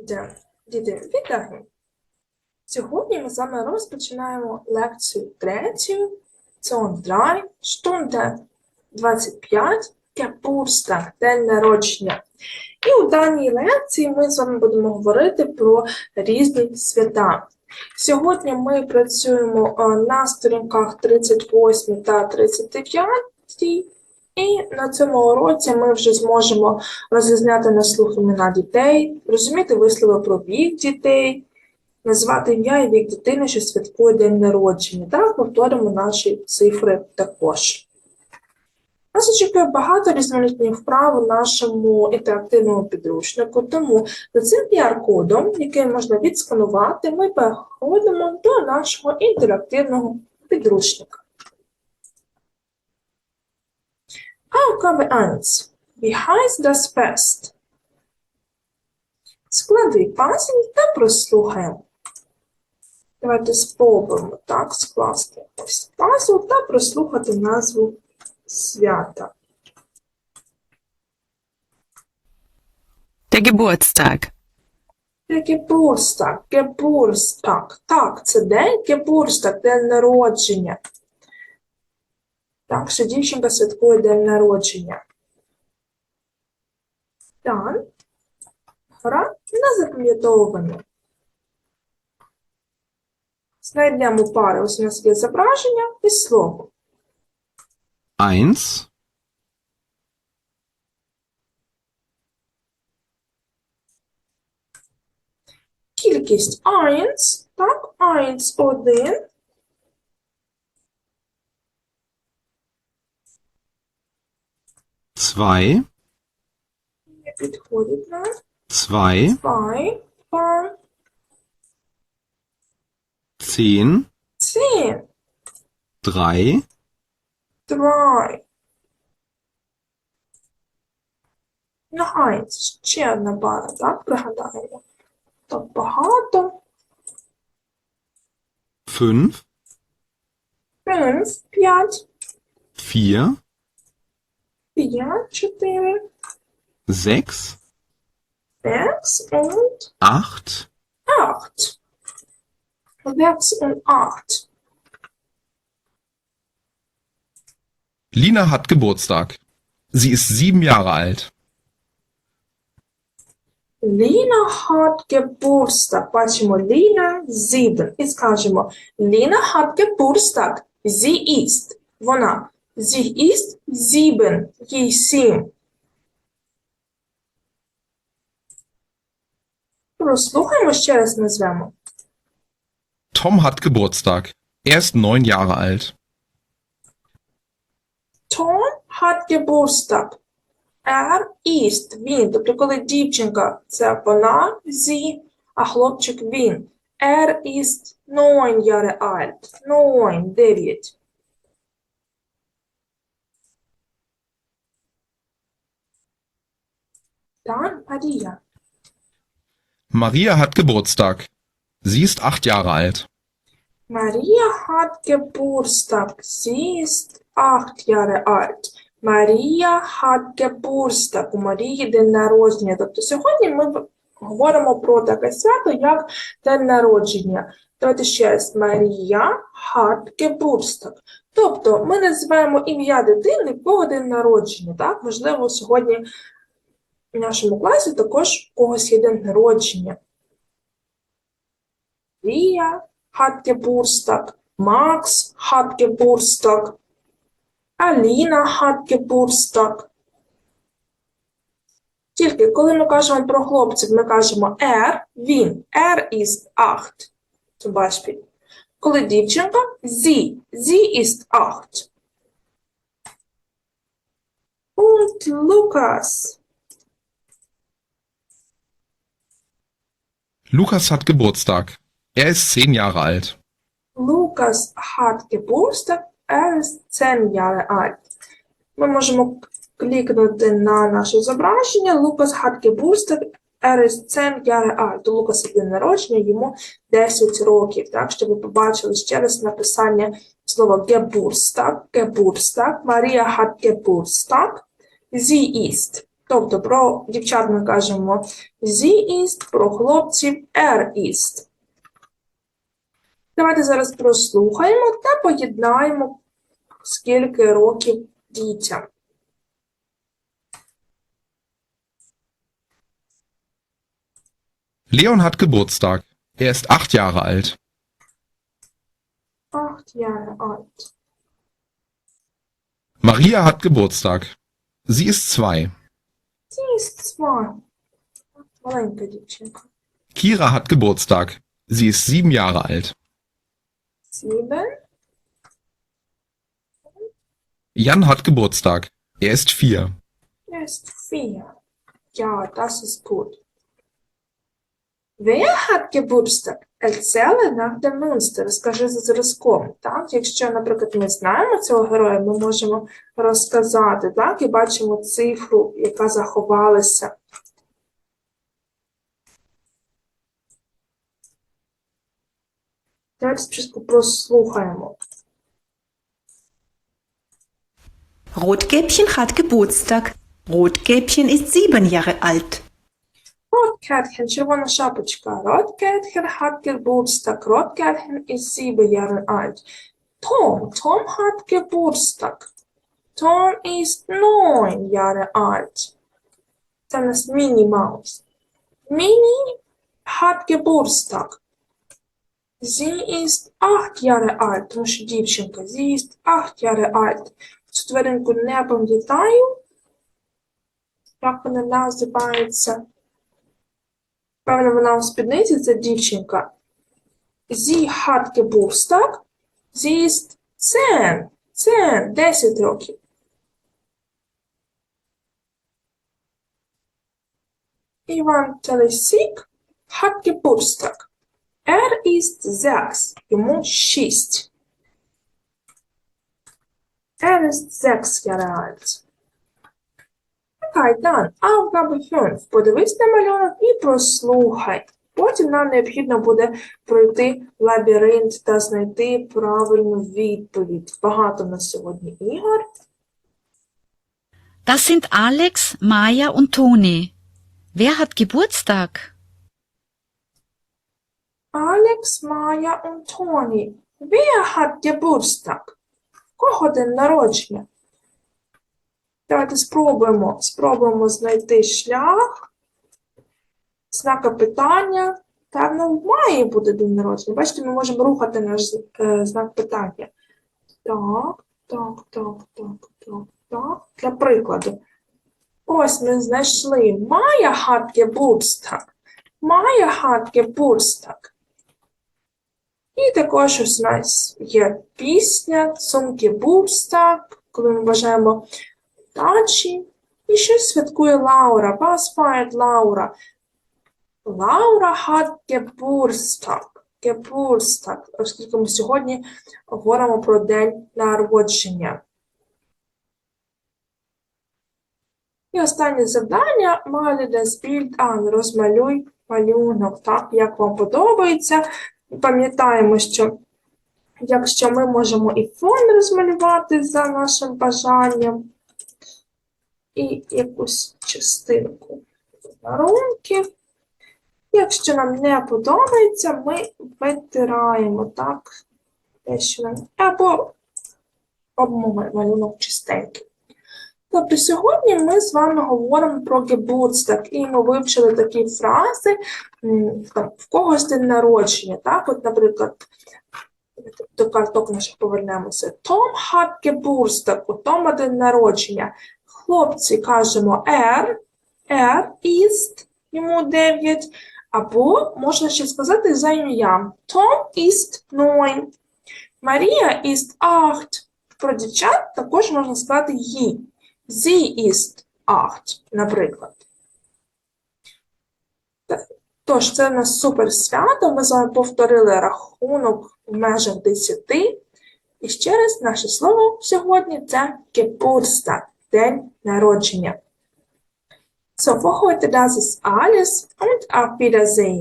Діти. Діти, вітаю! Сьогодні ми з вами розпочинаємо лекцію третю, 3, Stunde 25, Geburtstag, день народження. І у даній лекції ми з вами будемо говорити про різні свята. Сьогодні ми працюємо е, на сторінках 38 та 39, і на цьому уроці ми вже зможемо розрізняти на слух імена дітей, розуміти вислови про вік дітей, назвати ім'я і вік дитини, що святкує день народження, та повторимо наші цифри також. Нас очікує багато різноманітних вправ у нашому інтерактивному підручнику, тому за цим QR-кодом, який можна відсканувати, ми переходимо до нашого інтерактивного підручника. 1. Wie heißt das Fest? Склади пазл та прослухаємо. Давайте спробуємо так скласти ось пазл та прослухати назву свята. Der Geburtstag. Der Geburtstag, Geburtstag. Так, це день Geburtstag, день народження. Так, що дівчинка святкує день народження. Так. Гра на запам'ятовування. Знайдемо пари. Ось у нас є зображення і слово. Eins, Кількість eins, так, eins, один. Zwei, Не підходить нам. zwei, Zwei, два, zehn, zehn, drei, drei. Ну, eins, ще одна пара, так, пригадаємо. Так багато. fünf, Fünf, п'ять, vier, п'ять, чотири, sechs, sechs und acht, acht. Sechs und acht. Lina hat Geburtstag. Sie ist sieben Jahre alt. Lina hat Geburtstag. Бачимо, Lina sieben. І скажемо, Lina hat Geburtstag. Sie ist. Вона. Sie ist sieben. Їй сім. Прослухаємо ще раз назвемо. Tom hat Geburtstag. Er ist neun Jahre alt. Tom hat Geburtstag. Er ist він. Тобто, коли дівчинка це вона, sie, а хлопчик він. Er ist neun Jahre alt. Neun, дев'ять. Dann Maria. Maria hat Geburtstag. Sie ist acht Jahre alt. Maria hat Geburtstag. Sie ist acht Jahre alt. Марія hat Geburtstag. У Марії день народження. Тобто сьогодні ми говоримо про таке свято, як день народження. Давайте ще раз. Марія hat Geburtstag. Тобто ми називаємо ім'я дитини кого день народження. Так? Можливо, сьогодні в нашому класі також у когось є день народження. Geburtstag. Max hat Geburtstag. Аліна Geburtstag. Тільки коли ми кажемо про хлопців, ми кажемо er, він. Er ist acht. Zum Beispiel. Коли дівчинка sie. Sie ist acht. Und Lukas. Lukas hat Geburtstag. Er ist zehn Jahre alt. Lukas hat Geburtstag, er ist 10 Jahre alt. Ми можемо клікнути на наше зображення. Лукас hat Geburtstag, er ist 10 Jahre alt. У Лукаса народження, йому 10 років. Так, щоб ви побачили ще раз написання слова Geburtstag, Geburtstag. Марія hat Geburtstag. Sie ist. Тобто про дівчат ми кажемо sie ist, про хлопців er ist. Давайте зараз прослухаємо та поєднаємо, скільки років дітям. Leon hat Geburtstag. Er ist acht Jahre alt. Acht Jahre alt. Maria hat Geburtstag. Sie ist zwei. Sie ist zwei. Маленька дівчинка. Kira hat Geburtstag. Sie ist sieben Jahre alt. Sieben. Jan hat Geburtstag. Er ist vier. Er ist vier. Ja, das ist gut. Wer hat Geburtstag? Erzähle nach dem Münster. Розкажи за зразком. Так? Якщо, наприклад, ми знаємо цього героя, ми можемо розказати, так? І бачимо цифру, яка заховалася. Давайте спочатку прослухаємо. Rotkäppchen hat Geburtstag. Rotkäppchen ist sieben Jahre alt. Rotkäppchen, червона шапочка. Rotkäppchen hat Geburtstag. Rotkäppchen ist sieben Jahre alt. Tom, Tom hat Geburtstag. Tom ist neun Jahre alt. Dann ist Minnie Maus. Minnie hat Geburtstag. Sie ist acht Jahre alt. Тому що дівчинка. Sie ist acht Jahre alt. Цю тваринку не пам'ятаю. Як вона називається? Певно, вона у спідниці, це дівчинка. Sie hat Geburtstag. Sie ist 10. 10, 10 років. Іван Телесік hat Geburtstag. Er ist 6. Йому 6. Er ist 6 Jahre alt. Окей, Дан, 5. Подивись на малюнок і прослухай. Потім нам необхідно буде пройти лабіринт та знайти правильну відповідь. Багато на сьогодні ігор. Das sind Alex, Maja und Toni. Wer hat Geburtstag? Алекс, Майя und Тоні. Wer hat Geburtstag? Кого день народження? Давайте спробуємо. Спробуємо знайти шлях. Знака питання. Певно, має бути день народження. Бачите, ми можемо рухати наш е, знак питання. Так, так, так, так, так, так. Для прикладу. Ось ми знайшли Майя hat Geburtstag. Майя hat Geburtstag. І також ось у нас є пісня Zum Geburtstag, коли ми бажаємо удачі. І ще святкує Лаура. Was feiert Лаура? Лаура hat Geburtstag. Geburtstag, оскільки ми сьогодні говоримо про день народження. І останнє завдання малі das Bild. Розмалюй малюнок, так, як вам подобається. Пам'ятаємо, що якщо ми можемо і фон розмалювати за нашим бажанням, і якусь частинку подарунків. Якщо нам не подобається, ми витираємо так, те, що нам або робимо малюнок чистенький. Тобто сьогодні ми з вами говоримо про Geburtstag, і ми вивчили такі фрази, там, в когось день народження, так? От, наприклад, до карток наших повернемося. Том hat Geburtstag, у Тома день народження. Хлопці кажемо er, er ist, йому 9, або можна ще сказати за ім'ям. Том ist 9, Марія ist 8. Про дівчат також можна сказати їй. Sie ist 8, наприклад. Тож, це в нас супер свято. Ми з вами повторили рахунок в межах 10. І ще раз наше слово сьогодні це Geburtstag, день народження. So, für heute das ist alles und auf Wiedersehen.